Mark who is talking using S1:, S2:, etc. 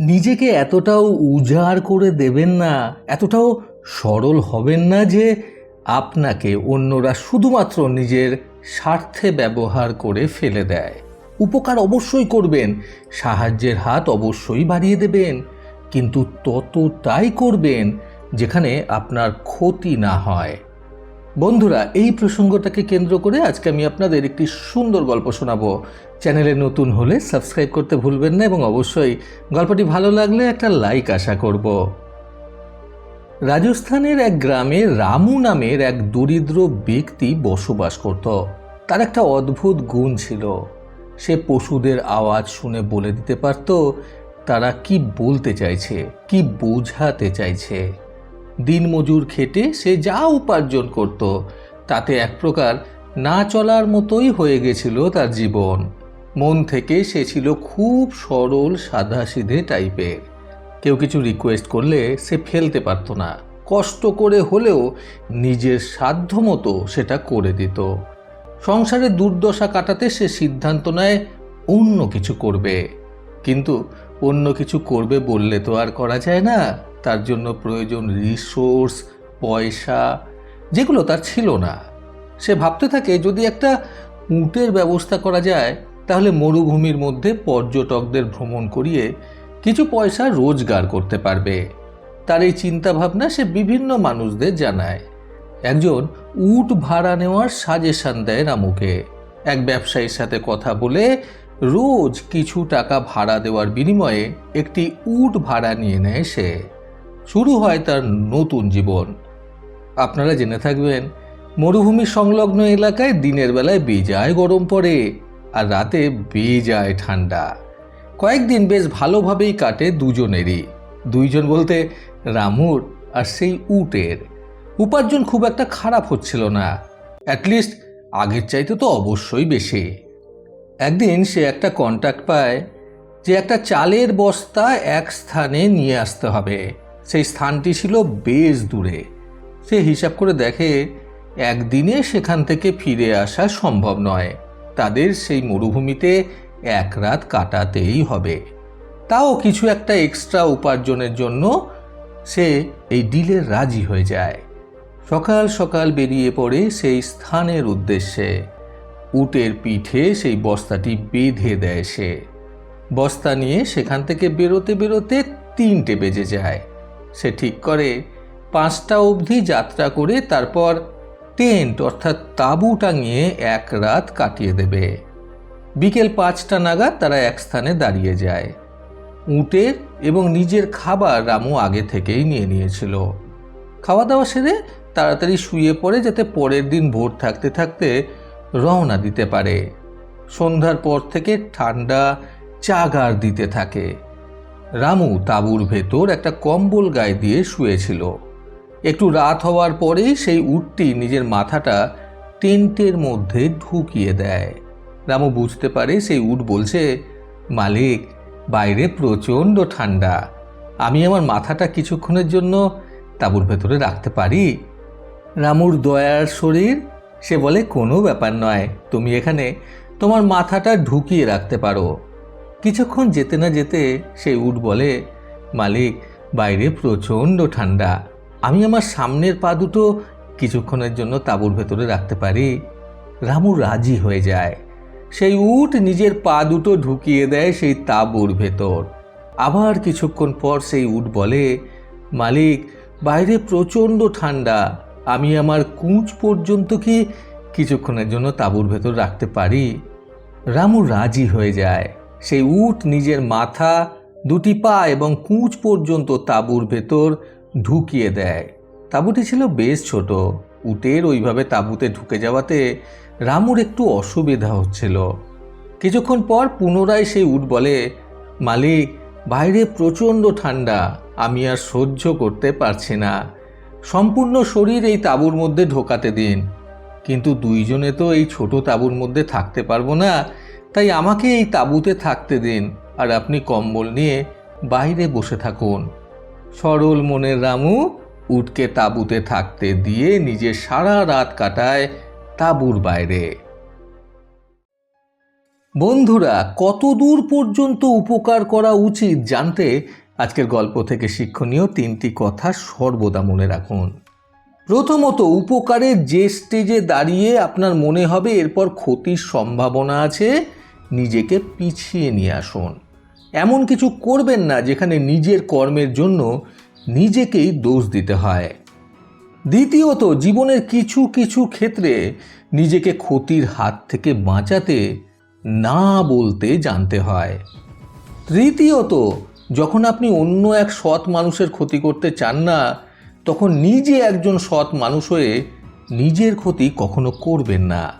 S1: নিজেকে এতটাও উজাড় করে দেবেন না, এতটাও সরল হবেন না যে আপনাকে অন্যরা শুধুমাত্র নিজের স্বার্থে ব্যবহার করে ফেলে দেয়। উপকার অবশ্যই করবেন, সাহায্যের হাত অবশ্যই বাড়িয়ে দেবেন, কিন্তু ততটাই করবেন যেখানে আপনার ক্ষতি না হয়। বন্ধুরা, এই প্রসঙ্গটাকে কেন্দ্র করে আজকে আমি আপনাদের একটি সুন্দর গল্প শোনাবো। চ্যানেলে নতুন হলে সাবস্ক্রাইব করতে ভুলবেন না এবং অবশ্যই গল্পটি ভালো লাগলে একটা লাইক আশা করব। রাজস্থানের এক গ্রামে রামু নামের এক দরিদ্র ব্যক্তি বসবাস করত। তার একটা অদ্ভুত গুণ ছিল। সে পশুদের আওয়াজ শুনে বলে দিতে পারত, তারা কি বলতে চাইছে? কি বোঝাতে চাইছে? দিনমজুর খেটে সে যা উপার্জন করত, তাতে এক প্রকার না চলার মতোই হয়ে গেছিল তার জীবন। মন থেকে সে ছিল খুব সরল, সাদাসিধে টাইপের। কেউ কিছু রিকোয়েস্ট করলে সে ফেলতে পারত না। কষ্ট করে হলেও নিজের সাধ্য মতো সেটা করে দিত। সংসারে দুর্দশা কাটাতে সে সিদ্ধান্ত নেয় অন্য কিছু করবে। কিন্তু অন্য কিছু করবে বললে তো আর করা যায় না। তার জন্য প্রয়োজন রিসোর্স পয়সা, যেগুলো তার ছিল না। সে ভাবতে থাকে, যদি একটা উটের ব্যবস্থা করা যায়, তাহলে মরুভূমির মধ্যে পর্যটকদের ভ্রমণ করিয়ে কিছু পয়সা রোজগার করতে পারবে। তার এই চিন্তাভাবনা সে বিভিন্ন মানুষদের জানায়। একজন উট ভাড়া নেওয়ার সাজেশন দেয় রামুকে। এক ব্যবসায়ীর সাথে কথা বলে রোজ কিছু টাকা ভাড়া দেওয়ার বিনিময়ে একটি উট ভাড়া নিয়ে নেয় সে। শুরু হয় তার নতুন জীবন। আপনারা জেনে থাকবেন, মরুভূমি সংলগ্ন এলাকায় দিনের বেলায় বেজায় গরম পড়ে আর রাতে বেজায় ঠান্ডা। কয়েকদিন বেশ ভালোভাবেই কাটে দুজনেরই। দুইজন বলতে রামুর আর সেই উটের। উপার্জন খুব একটা খারাপ হচ্ছিল না। অ্যাটলিস্ট আগের চাইতে তো অবশ্যই বেশি। একদিন সে একটা কন্ট্যাক্ট পায় যে একটা চালের বস্তা এক স্থানে নিয়ে আসতে হবে। সেই স্থানটি ছিল বেশ দূরে। সে হিসাব করে দেখে, একদিনে সেখান থেকে ফিরে আসা সম্ভব নয়। তাদের সেই মরুভূমিতে এক রাত কাটাতেই হবে। তাও কিছু একটা এক্সট্রা উপার্জনের জন্য সে এই ডিলে রাজি হয়ে যায়। সকাল সকাল বেরিয়ে পড়ে সেই স্থানের উদ্দেশ্যে। উটের পিঠে সেই বস্তাটি বেঁধে দেয় সে। বস্তা নিয়ে সেখান থেকে বেরোতে বেরোতে তিনটে বেজে যায়। সে ঠিক করে পাঁচটা অবধি যাত্রা করে তারপর টেন্ট অর্থাৎ তাঁবু টাঙিয়ে এক রাত কাটিয়ে দেবে। বিকেল পাঁচটা নাগাদ তারা এক স্থানে দাঁড়িয়ে যায়। উটের এবং নিজের খাবার রামু আগে থেকেই নিয়ে নিয়েছিল। খাওয়া দাওয়া সেরে তাড়াতাড়ি শুয়ে পড়ে যাতে পরের দিন ভোর থাকতে থাকতে রওনা দিতে পারে। সন্ধ্যার পর থেকে ঠান্ডা, চাগার দিতে থাকে। রামু তাঁবুর ভেতর একটা কম্বল গায়ে দিয়ে শুয়েছিল। একটু রাত হওয়ার পরেই সেই উটটি নিজের মাথাটা টেন্টের মধ্যে ঢুকিয়ে দেয়। রামু বুঝতে পারে সেই উট বলছে, মালিক, বাইরে প্রচণ্ড ঠান্ডা। আমি আমার মাথাটা কিছুক্ষণের জন্য তাঁবুর ভেতরে রাখতে পারি? রামুর দয়ার শরীর, সে বলে, কোনো ব্যাপার নয়। তুমি এখানে তোমার মাথাটা ঢুকিয়ে রাখতে পারো। কিছুক্ষণ যেতে না যেতে সেই উট বলে, মালিক, বাইরে প্রচণ্ড ঠান্ডা। আমি আমার সামনের পা দুটো কিছুক্ষণের জন্য তাঁবুর ভেতরে রাখতে পারি? রামু রাজি হয়ে যায়। সেই উট নিজের পা দুটো ঢুকিয়ে দেয় সেই তাঁবুর ভেতর। আবার কিছুক্ষণ পর সেই উট বলে, মালিক, বাইরে প্রচণ্ড ঠান্ডা। আমি আমার কুঁচ পর্যন্ত কি কিছুক্ষণের জন্য তাঁবুর ভেতর রাখতে পারি? রামু রাজি হয়ে যায়। সেই উট নিজের মাথা, দুটি পা এবং কুঁচ পর্যন্ত তাঁবুর ভেতর ঢুকিয়ে দেয়। তাঁবুটি ছিল বেশ ছোট। উটের ওইভাবে তাঁবুতে ঢুকে যাওয়াতে রামুর একটু অসুবিধা হচ্ছিল। কিছুক্ষণ পর পুনরায় সেই উট বলে, মালিক, বাইরে প্রচণ্ড ঠান্ডা। আমি আর সহ্য করতে পারছি না। সম্পূর্ণ শরীর এই তাঁবুর মধ্যে ঢোকাতে দিন। কিন্তু দুইজনে তো এই ছোট তাঁবুর মধ্যে থাকতে পারব না। তাই আমাকে এই তাঁবুতে থাকতে দিন আর আপনি কম্বল নিয়ে বাইরে বসে থাকুন। সরল মনের রামু উটকে তাঁবুতে থাকতে দিয়ে নিজে সারা রাত কাটায় তাঁবুর বাইরে। বন্ধুরা কত দূর পর্যন্ত উপকার করা উচিত জানতে আজকের গল্প থেকে শিক্ষণীয় তিনটি কথা সর্বদা মনে রাখুন। প্রথমত, উপকারের যে স্টেজে দাঁড়িয়ে আপনার মনে হবে, এরপর ক্ষতির সম্ভাবনা আছে নিজেকে পিছিয়ে নিয়ে আসুন। এমন কিছু করবেন না যেখানে নিজের কর্মের জন্য নিজেকেই দোষ দিতে হয়। দ্বিতীয়ত, জীবনের কিছু কিছু ক্ষেত্রে নিজেকে ক্ষতির হাত থেকে বাঁচাতে না বলতে জানতে হয়। তৃতীয়ত, যখন আপনি অন্য এক সৎ মানুষের ক্ষতি করতে চান না, তখন নিজে একজন সৎ মানুষ হয়ে নিজের ক্ষতি কখনো করবেন না।